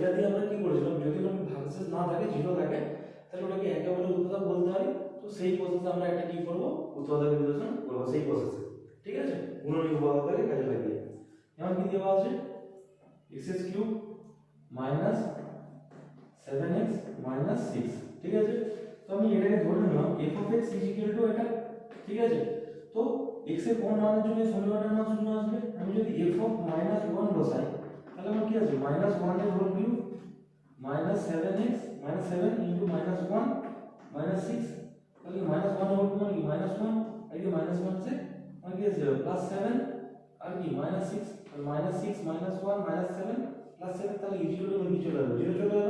সেটা দিয়ে আমরা কি করেছিলাম? যদি কোনো ভাগশেষ না থাকে জিরো থাকে, তাহলে ওটাকে একেবারে উৎপাদক বলতে হয় তো সেই প্রসেসে আমরা একটা কি করব? উৎপাদক বিশ্লেষণ করব সেই প্রসেসে ঠিক আছে? গুণনীয় উপপাদ্যকে কাজে লাগিয়ে। যেমন কি দেওয়া আছে? X cube minus seven X minus six ঠিক আছে? তো আমি এটাকে ধরে নিলাম F of X is equal to এটা। ঠিক আছে? তো এক্সের কোন মানের জন্য সমীকরণের মান শূন্য আসবে? আমি যদি এফ অফ মাইনাস ওয়ান বসাই তাহলে আমার কি আছে? মাইনাস ওয়ানের whole cube minus seven X minus seven into minus one minus six তাহলে মাইনাস ওয়ান হোল কিউব কি? মাইনাস ওয়ান আর কি মাইনাস ওয়ান সে মানে কি আছে? প্লাস সেভেন আর কি? Minus six minus six minus one minus seven plus seven তাহলে ইজিগুলো কি চলে যাবে জিরো চলে গেল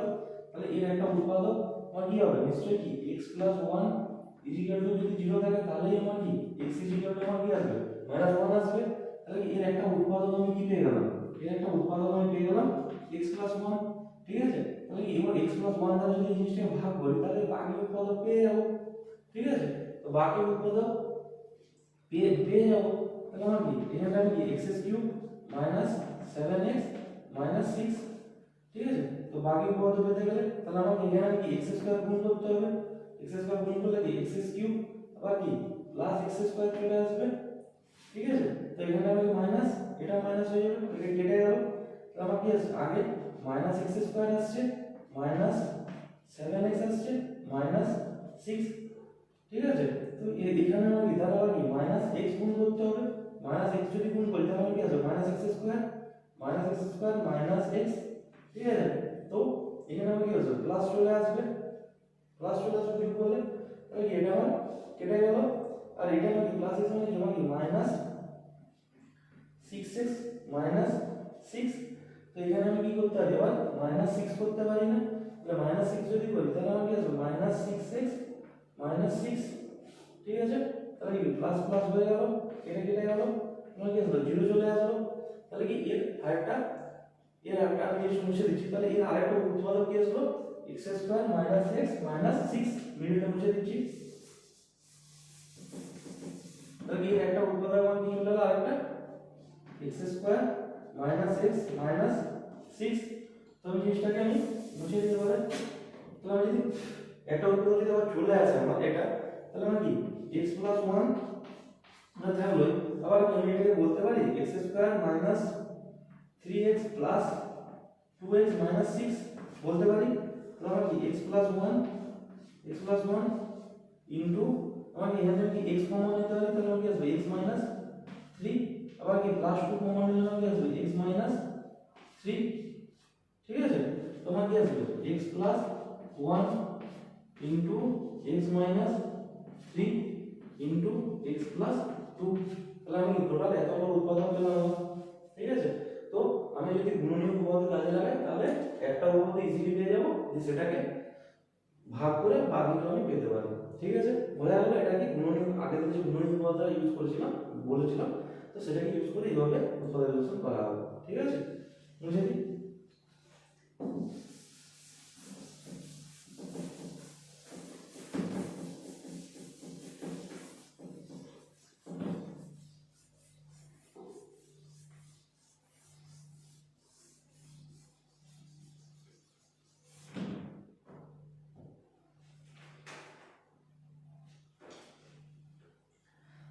তাহলে এর একটা উৎপাদক আমার কি হবে? নিশ্চয়ই কি? x plus one is equal to যদি জিরো থাকে, তাহলেই আমার কি? x ইজিক্যাল টু আমার কি আসবে? মাইনাস ওয়ান আসবে। তাহলে এর একটা উৎপাদক আমি কি পেয়ে গেলাম এর একটা উৎপাদক আমি পেয়ে গেলাম x প্লাস ওয়ান ঠিক আছে তাহলে কি এবার x প্লাস ওয়ান দ্বারা যদি এই জিনিসটাকে ভাগ করি তাহলে বাকি উৎপাদক পেয়ে যাব ঠিক আছে তো বাকি উৎপাদক পেয়ে পেয়ে যাব তাহলে আমার কি এখানে আমি কি X cube minus seven X minus six ঠিক আছে তো বাকি পদ পেতে গেলে তাহলে আমাকে এখানে কি এক্স স্কয়ার গুণ করতে হবে এক্স স্কয়ার গুণ করলে কি এক্স কিউব আবার কি প্লাস এক্স স্কয়ার চলে আসবে ঠিক আছে? তো এখানে হবে মাইনাস এটা মাইনাস হয়ে যাবে, এটা কেটে গেল। তাহলে আমার কি আছে আগে মাইনাস এক্স স্কয়ার আসছে মাইনাস সেভেন এক্স আসছে মাইনাস সিক্স ঠিক আছে? তো এখানে আমার কি তাহলে আবার কি? মাইনাস এক্স গুণ করতে হবে। মাইনাস এক্স যদি গুণ করি, তাহলে কি আছে? Minus X square minus X square minus X ঠিক আছে? তো এখানে আমার কি হচ্ছে প্লাস চলে আসবে। প্লাস চলে আসবে বিয়োগ করলে? তাহলে কি এটা আমার কেটে গেল। আর এটা আমার কি প্লাস এক্স মানে কি আমার কি minus six X minus six তো এখানে আমি কি করতে পারি এবার মাইনাস সিক্স করতে পারি না তাহলে মাইনাস সিক্স যদি করি তাহলে আমার কি আসবে minus six X minus six ঠিক আছে তাহলে কি প্লাস প্লাস হয়ে গেল কেটে কেটে গেল তোমার কি আসলো জিরো চলে আসলো তাহলে কি এর আরেকটা এর আরেকটা আমি এই সমস্যা দিচ্ছি তাহলে এর আরেকটা উৎপাদক কি আসলো X square minus X minus six মিডিলটা মুছে দিচ্ছি তাহলে এর একটা উৎপাদক আমার কি চলে গেল? আরেকটা? X square minus X minus six তো আমি জিনিসটাকে আমি মুছে দিতে পারি। তাহলে আমি যদি একটা উৎপাদক যদি আবার চলে আসে আমার এটা, তাহলে আমার কি? প্লাস ওয়ান না থাকল আবার আমি এটাকে বলতে পারি? X square minus three X plus two X minus six বলতে পারি? তাহলে আমার কি? One X plus one into আমার কি এখানে কি এক্স কমন নিতে হবে তাহলে কি আসবে? মাইনাস থ্রি আবার কি প্লাস টু কমন নিলে কি আসবে? মাইনাস থ্রি ঠিক আছে? তোমার কি আসবে? Into X minus three into X plus two তাহলে আমি টোটাল এত বড় উৎপাদন পেলাম। ঠিক আছে? তো আমি যদি গুণনীয় উপপাদ্য কাজে লাগাই, তাহলে একটা উপপাদ্য ইজিলি পেয়ে যাব। যে সেটাকে ভাগ করে বাকিগুলো আমি পেতে পারি। ঠিক আছে? বোঝা গেল এটা কি? গুণনীয় আগে যে গুণনীয় উপপাদ্য ইউজ করেছিলাম, বলেছিলাম, তো সেটাকে ইউজ করে এইভাবে উৎপাদন করা হবে। ঠিক আছে? বুঝে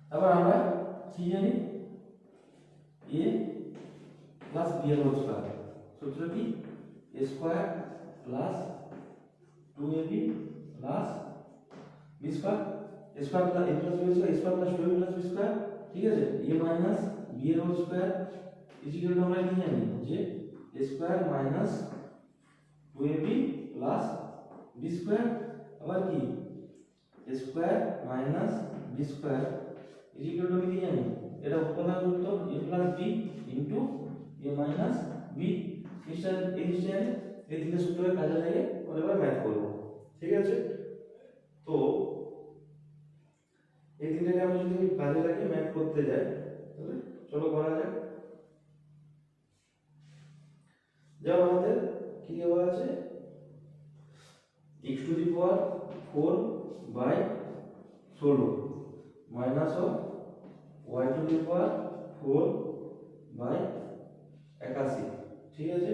তারপর আমরা কি জানি এ প্লাস বি এর হোল স্কয়ার সূত্র কি A square plus two A B plus B square A square plus A plus B square square plus two A plus B square ঠিক আছে এ মাইনাস বি এর whole square is equal to আমরা কি জানি যে A square minus two A B plus B square আবার কি A square minus B square is equal to আমি কি জানি এটা উৎপাদন সূত্র A plus B into A minus B জিনিসটা এই জিনিসটা জানি এই তিনটে সূত্রের কাজে লাগে ওরা এবার ম্যাথ করব। ঠিক আছে? তো এই তিনটাকে আমি যদি কাজে লাগিয়ে ম্যাথ করতে যাই, তাহলে চলো করা যাক। যেমন আমাদের, কি দেওয়া আছে? x to the power four by ষোলো minus of y to the power four by একাশি। ঠিক আছে?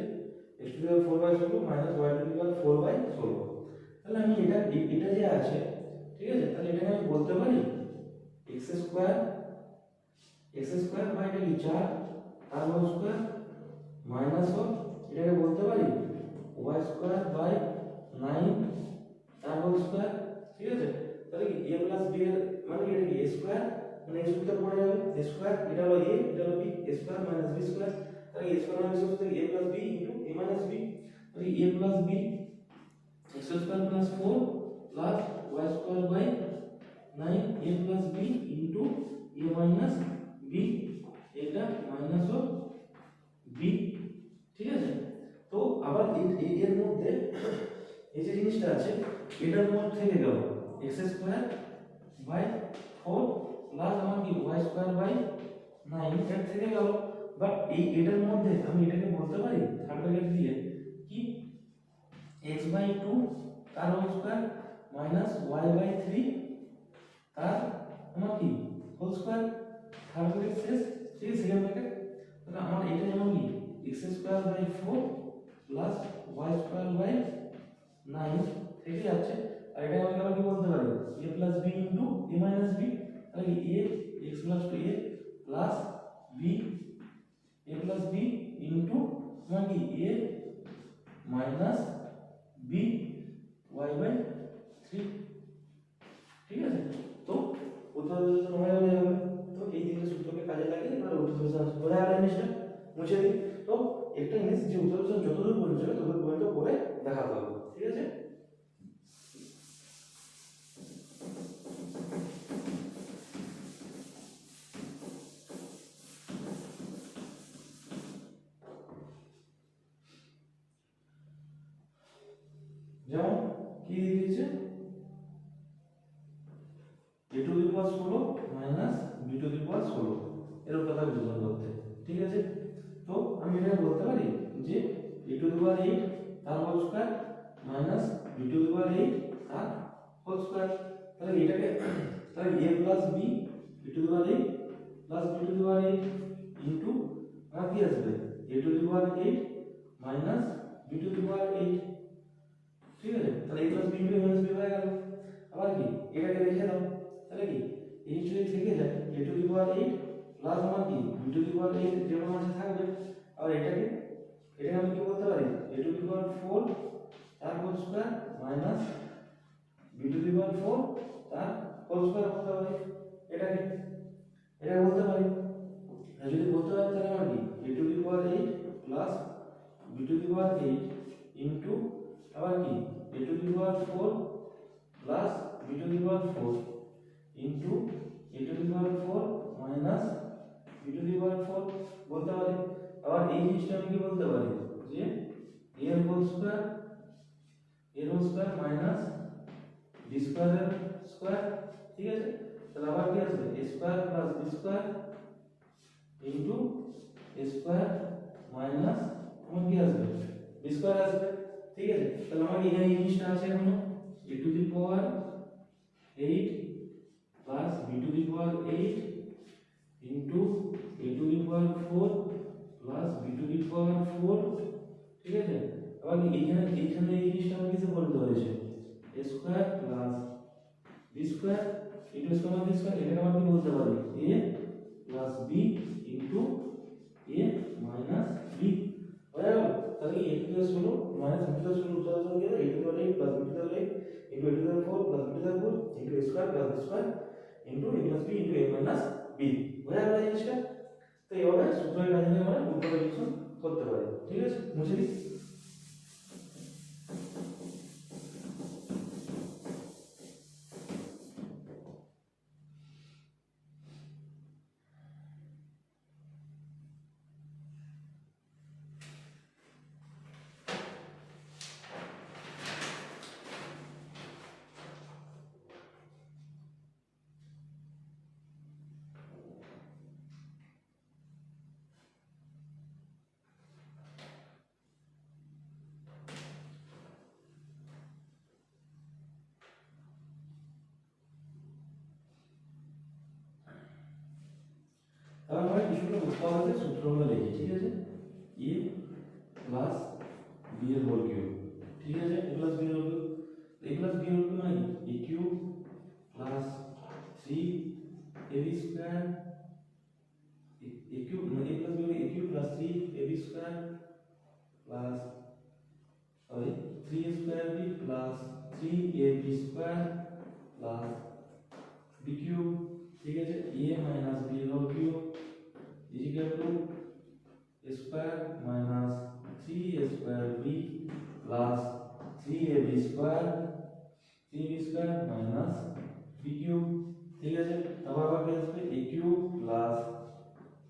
X to the power four by ষোলো minus Y to the power four by ষোলো। তাহলে আমি এটা এটা যে আছে, ঠিক আছে? তাহলে এটাকে আমি বলতে পারি X square X square by এটা কি চার? তার হোল স্কোয়ার মাইনাস হোল এটাকে বলতে পারি ওয়াই স্কোয়ার বাই নাইন তার হোল স্কোয়ার ঠিক আছে? তাহলে কি এ প্লাস বি এর মানে এটা কি এ স্কোয়ার মানে এর সূত্রে পড়ে যাবে এ স্কোয়ার এটা হলো এ এটা হলো B A square minus B square তাহলে এ স্কোয়ার মাইনাস সূত্র A plus B into A minus B তাহলে A plus B X square plus four plus Y square by nine A plus B into A minus B এটা minus of B ঠিক আছে? তো আবার এর মধ্যে এই যে জিনিসটা আছে, এটার মধ্যে থেকে গেল X square by four plus আমার কি ওয়াই স্কোয়ার বাই নাইন এর থেকে গেল। বাট এই এটার মধ্যে আমি এটাকে বলতে পারি থার্ড ব্র্যাকেট দিয়ে, কি? এক্স বাই টু তার whole square minus Y by three তার আমার কি? হোল স্কোয়ার থার্ড ব্র্যাকেট শেষ। ঠিক আছে সেকেন্ড ব্র্যাকেট তাহলে আমার এটা যেমন কি? X square by four plus Y square by nine থেকে যাচ্ছে। আর এটা আমি আবার কি বলতে পারি? A plus B into A minus B তাহলে কি A X plus two A plus B A plus B into আমার কি A minus B Y by three ঠিক আছে? তো উত্তর সময় হয়ে যাবে। তো এই তিনটে সূত্রকে কাজে লাগিয়ে এবার উত্তর বোঝা গেল জিনিসটা মুছে দিই। তো একটা জিনিস যে উত্তর যতদূর যাবে ততদূর পর্যন্ত করে plus B B to the power eight plus B to the power eight into আমার কি আসবে A to the power eight minus B to the power eight ঠিক আছে? তাহলে এই plus B into minus B হয়ে গেল। আবার কি? এটাকে রেখে দাও। তাহলে কি? এই যদি থেকে যায় A to the power eight plus আমার কি? B to the power eight যেমন আছে থাকবে। আর এটাকে এটাকে আমি কি বলতে পারি? A to the power four তার whole square minus B to the power four তার হোল স্কোয়ার বলতে পারি এটাকে এটা বলতে পারি? আর যদি বলতে পারি তাহলে আমার কি? A to the power eight plus b to the power eight into আবার কি? A to the power four plus b to the power four into a to the power four minus b to the power four বলতে পারি? আবার এই জিনিসটা আমি কি বলতে পারি? যে এ হোল স্কোয়ার এর হোল স্কোয়ার মাইনাস বি স্কোয়ারের স্কোয়ার ঠিক আছে? তাহলে আবার কি আসবে a square plus b square into a square minus আমার কি আসবে? বি স্কোয়ার আসবে। ঠিক আছে? তাহলে আমার এখানে এই জিনিসটা আছে এখনও। A to the power eight plus b to the power eight into a to the power four plus b to the power four ঠিক আছে? আবার এখানে এখানে এই জিনিসটা আমাকে বলতে হয়েছে a square plus b square into square b square এটাকে আমরা বলতে পারি? A plus b into a minus b হয়ে গেল? তাহলে এ টু প্লাস হলো মাইনাস বি প্লাস হলো উত্তর হয়ে গেল a to power eight plus b into a to plus four a square plus b square into a plus b into a minus b হয়ে গেল জিনিসটা? তো এইভাবে সূত্রের কাজে আমরা উত্তর করতে পারি। ঠিক আছে? মুছে দিই তাহলে আমরা কিছুটা উৎপাদকের সূত্রগুলো লিখি ঠিক আছে এ প্লাস বি এর হোল কিউব ঠিক আছে এ প্লাস বি এর whole cube a plus b এর হোল কিউব মানে কি a cube plus three a b square a cube মানে a plus b a cube plus three a b square plus sorry three square b plus three a b square plus b cube ঠিক আছে এ minus B এর whole cube is equal to a square minus 3a square b plus 3ab square 3b square minus b cube ঠিক আছে তারপর আবার কি আসবে a cube plus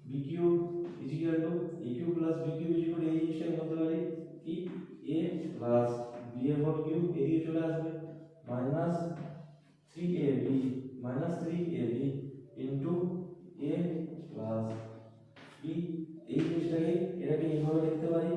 b cube is equal to a cube plus b cube is equal to এই জিনিসটাকে বলতে পারি কি a plus b এর হোল কিউব এদিকে চলে আসবে minus 3ab minus 3ab into a plus b এই জিনিসটাকে এটাকে এইভাবে লিখতে পারি?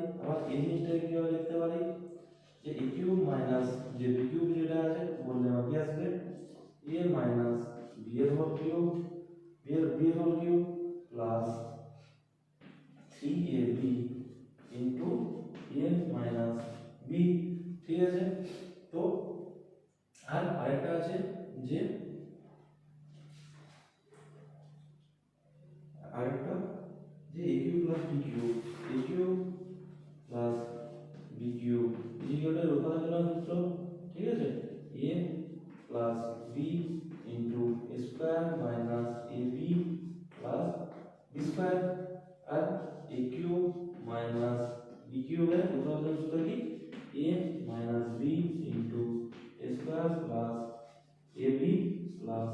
Plus b into a square minus a b plus b square R a cube minus b কিউবের উপাদান সূত্র কি a minus b into a square plus a b plus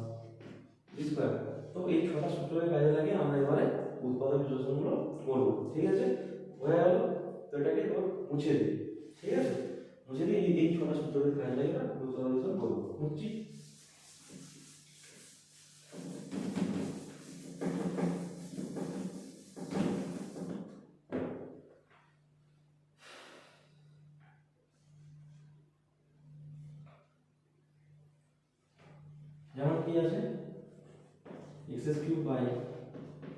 b square তো এই ছটা সূত্রের কাজে লাগিয়ে আমরা এবারে উৎপাদক বিশ্লেষণগুলো করব ঠিক আছে হয়ে গেল তো এটাকে এবার মুছে দিই ঠিক আছে মুছে দিয়ে এই- এই ছটা সূত্রের কাজে লাগিয়ে টু সলিউশন করব বুঝছি যেমন কি আছে? x³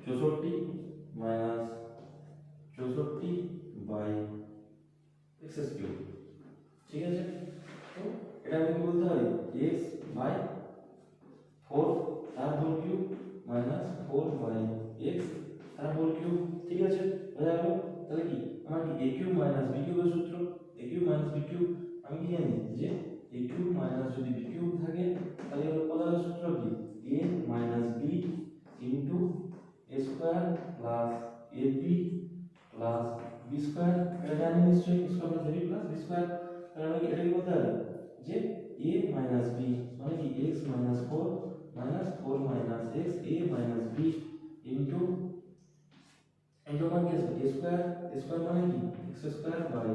64 - minus four minus x a minus b into into মানে কি আসবে এ স্কোয়ার এ স্কোয়ার মানে কি এক্স স্কোয়ার বাই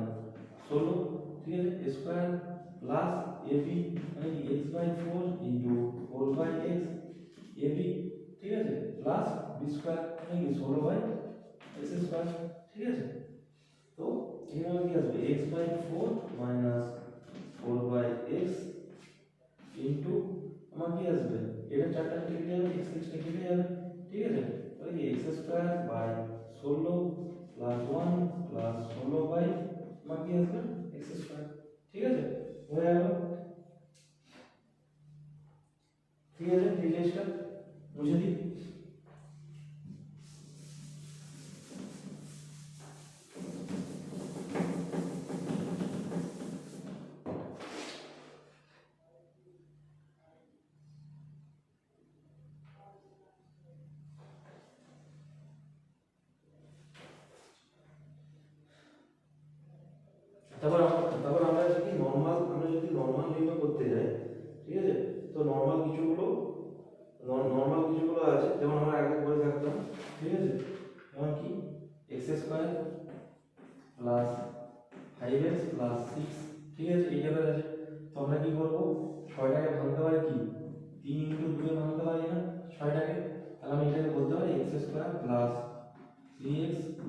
ষোলো ঠিক আছে a square plus a b মানে কি x by four into four by x a b ঠিক আছে প্লাস বি স্কোয়ার মানে কি ষোলো বাই এক্স স্কোয়ার ঠিক আছে তো এখানে কি আসবে x by four minus four by x into আমার কি আসবে এটা চারটা কেটে যাবে, এক্স এক্সটা কেটে যাবে, ঠিক আছে? তাহলে কি এক্স স্কোয়ার বাই ষোলো প্লাস ওয়ান প্লাস ষোলো বাই আমার কি আসবে? এক্স স্কোয়ার, ঠিক আছে? হয়ে গেল। ঠিক আছে এই জিনিসটা বুঝে দিই।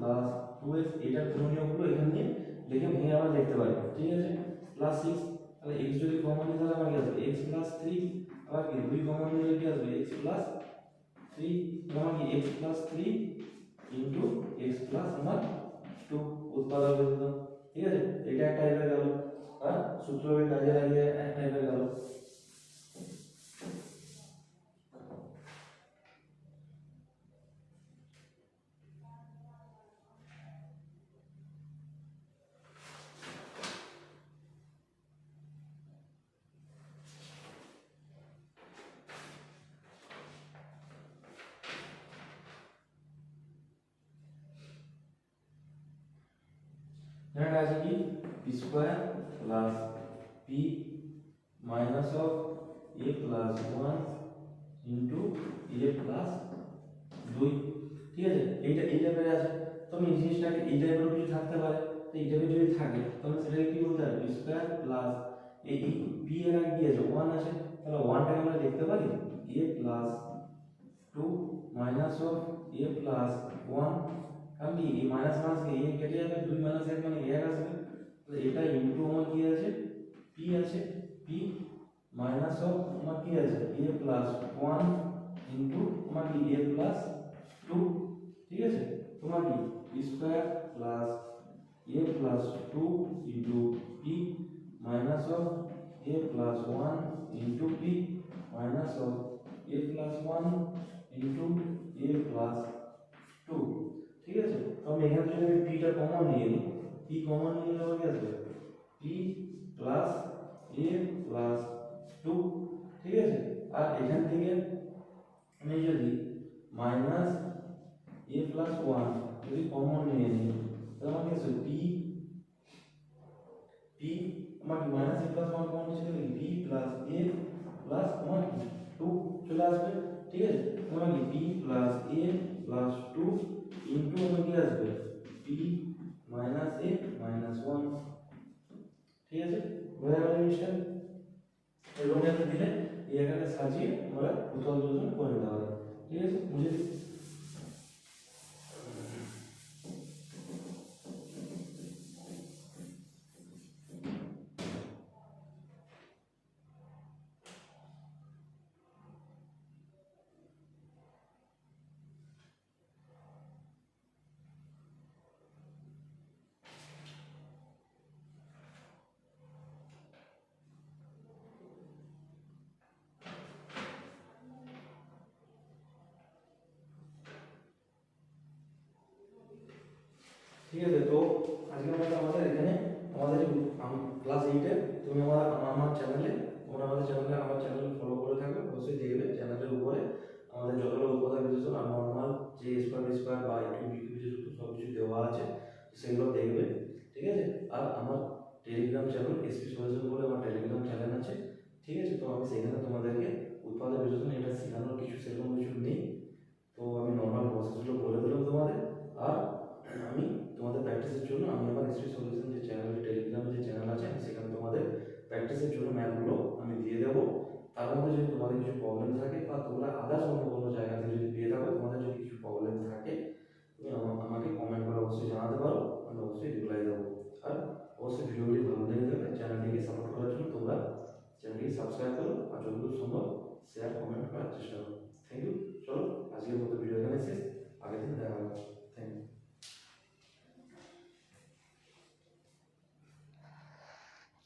প্লাস টু এক্স এটার গুণনীয়কগুলো এখান দিয়ে লিখে ভেঙে আবার লিখতে পারি। ঠিক আছে? প্লাস সিক্স তাহলে এক্স যদি কমন নিই তাহলে আমার কি আসবে? এক্স প্লাস থ্রি আবার কি? দুই কমন নিলে কি আসবে? এক্স প্লাস থ্রি আমার কি? X plus three into x plus আমার টু উৎপাদক ঠিক আছে? এটা এক টাইপের গেল। আর সূত্রকে কাজে লাগিয়ে এক টাইপের গেল। এখানে আছে কি p square plus p minus of a plus one into a plus দুই। ঠিক আছে? এইটা এই টাইপের আছে। তো আমি এই জিনিসটাকে এই টাইপের কিছু থাকতে পারে, তো এই টাইপের যদি থাকে, তাহলে সেটাকে কি বলতে হবে? পি স্কোয়ার প্লাস এই পি এর আগে আছে? ওয়ান আছে। তাহলে ওয়ানটাকে আমরা দেখতে পারি? A plus two minus of a plus one কারণ কি এই মাইনাস মাইনাস এ কেটে যাবে দুই মাইনাস এক মানে এক আসবে তো এটা ইনটু আমার কি আছে পি আছে পি মাইনাস অফ আমার কি আছে এ প্লাস ওয়ান ইনটু আমার কি এ প্লাস টু ঠিক আছে তোমার কি p square plus a plus two into p minus of a plus one into p minus of a plus one into a plus two ঠিক আছে তো আমি এখান থেকে আমি পিটা কমন নিয়ে নিই পি কমন নিয়ে নিলে আমার কি আসবে p plus a plus two ঠিক আছে আর এখান থেকে আমি যদি মাইনাস এ প্লাস ওয়ান যদি কমন নিয়ে নিই তাহলে আমার কি আসবে পি পি আমার কি minus a plus one common নিচ্ছে তাহলে পি প্লাস এ প্লাস আমার কি টু চলে আসবে ঠিক আছে আমার কি p plus a plus two into আমার কি আসবে p minus a minus one ঠিক আছে বোঝা গেল জিনিসটা এরকম একটা দিলে এই এখানে সাজিয়ে আমরা উৎপাদন যোজন করে নিতে হবে ঠিক আছে বুঝে ঠিক আছে, তো আজকের মতো আমাদের এখানে আমাদের ক্লাস এইটে তুমি আমার আমার চ্যানেলে তোমরা আমাদের চ্যানেলে আমার চ্যানেল ফলো করে থাকবে, অবশ্যই দেখবে চ্যানেলের উপরে আমাদের যতগুলো উপাদান বিশ্লেষণ আর নর্মাল যে স্কোয়ার স্কোয়ার বা ইউটিউব সব কিছু দেওয়া আছে, সেগুলো দেখবে, ঠিক আছে? আর আমার টেলিগ্রাম চ্যানেল এসপি সলিউশন বলে আমার টেলিগ্রাম চ্যানেল আছে, ঠিক আছে? তো আমি সেখানে তোমাদেরকে উৎপাদন বিশ্লেষণ এটা শেখানোর কিছু সেরকম কিছু নেই, তো আমি নর্মাল প্রসেসগুলো বলে দিলাম তোমাদের, আর আমি তোমাদের প্র্যাকটিসের জন্য আমি আমার হিস্ট্রি সলিউশন যে চ্যানেল টেলিগ্রামে যে চ্যানেল আছে, আমি সেখানে তোমাদের প্র্যাকটিসের জন্য ম্যাপগুলো আমি দিয়ে দেবো। তার মধ্যে যদি তোমাদের কিছু প্রবলেম থাকে বা তোমরা আদার্স অন্য কোনো জায়গা থেকে যদি পেয়ে থাকো, তোমাদের যদি কিছু প্রবলেম থাকে, তুমি আমাকে কমেন্ট করে অবশ্যই জানাতে পারো, আমি অবশ্যই রিপ্লাই দেবো। আর অবশ্যই ভিডিওগুলি ভালো লেগে থাকলে চ্যানেলটিকে সাপোর্ট করার জন্য তোমরা চ্যানেলটিকে সাবস্ক্রাইব করো আর যতদূর সম্ভব শেয়ার কমেন্ট করার চেষ্টা করো। থ্যাংক ইউ চলো, আজকের মতো ভিডিও এখানে শেষ। আগের দিন দেখা হবে।